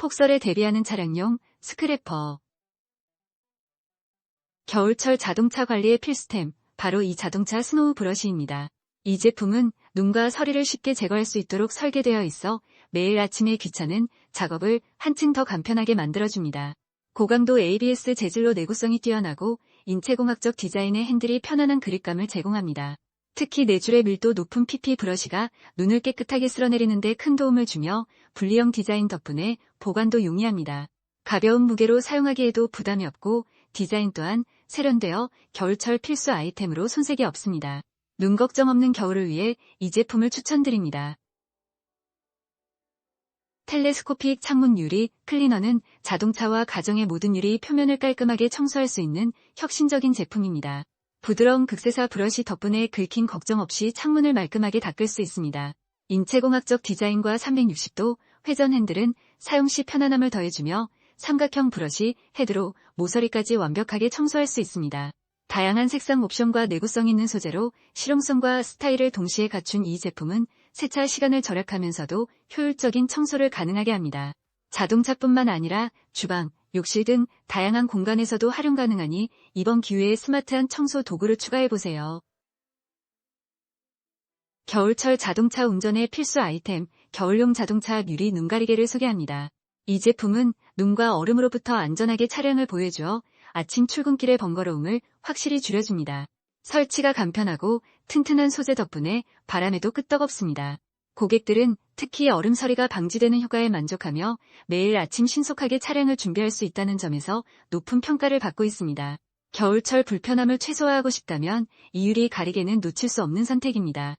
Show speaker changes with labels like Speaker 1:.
Speaker 1: 폭설에 대비하는 차량용 스크래퍼. 겨울철 자동차 관리의 필수템, 바로 이 자동차 스노우 브러쉬입니다. 이 제품은 눈과 서리를 쉽게 제거할 수 있도록 설계되어 있어 매일 아침에 귀찮은 작업을 한층 더 간편하게 만들어줍니다. 고강도 ABS 재질로 내구성이 뛰어나고 인체공학적 디자인의 핸들이 편안한 그립감을 제공합니다. 특히 네줄의 밀도 높은 PP 브러쉬가 눈을 깨끗하게 쓸어내리는 데 큰 도움을 주며 분리형 디자인 덕분에 보관도 용이합니다. 가벼운 무게로 사용하기에도 부담이 없고 디자인 또한 세련되어 겨울철 필수 아이템으로 손색이 없습니다. 눈 걱정 없는 겨울을 위해 이 제품을 추천드립니다. 텔레스코픽 창문 유리 클리너는 자동차와 가정의 모든 유리 표면을 깔끔하게 청소할 수 있는 혁신적인 제품입니다. 부드러운 극세사 브러쉬 덕분에 긁힘 걱정 없이 창문을 말끔하게 닦을 수 있습니다. 인체공학적 디자인과 360도 회전 핸들은 사용 시 편안함을 더해주며 삼각형 브러쉬 헤드로 모서리까지 완벽하게 청소할 수 있습니다. 다양한 색상 옵션과 내구성 있는 소재로 실용성과 스타일을 동시에 갖춘 이 제품은 세차 시간을 절약하면서도 효율적인 청소를 가능하게 합니다. 자동차뿐만 아니라 주방, 욕실 등 다양한 공간에서도 활용 가능하니 이번 기회에 스마트한 청소 도구를 추가해보세요. 겨울철 자동차 운전의 필수 아이템, 겨울용 자동차 유리 눈가리개를 소개합니다. 이 제품은 눈과 얼음으로부터 안전하게 차량을 보여주어 아침 출근길의 번거로움을 확실히 줄여줍니다. 설치가 간편하고 튼튼한 소재 덕분에 바람에도 끄떡없습니다. 고객들은 특히 얼음 서리가 방지되는 효과에 만족하며 매일 아침 신속하게 차량을 준비할 수 있다는 점에서 높은 평가를 받고 있습니다. 겨울철 불편함을 최소화하고 싶다면 이유리 가리개는 놓칠 수 없는 선택입니다.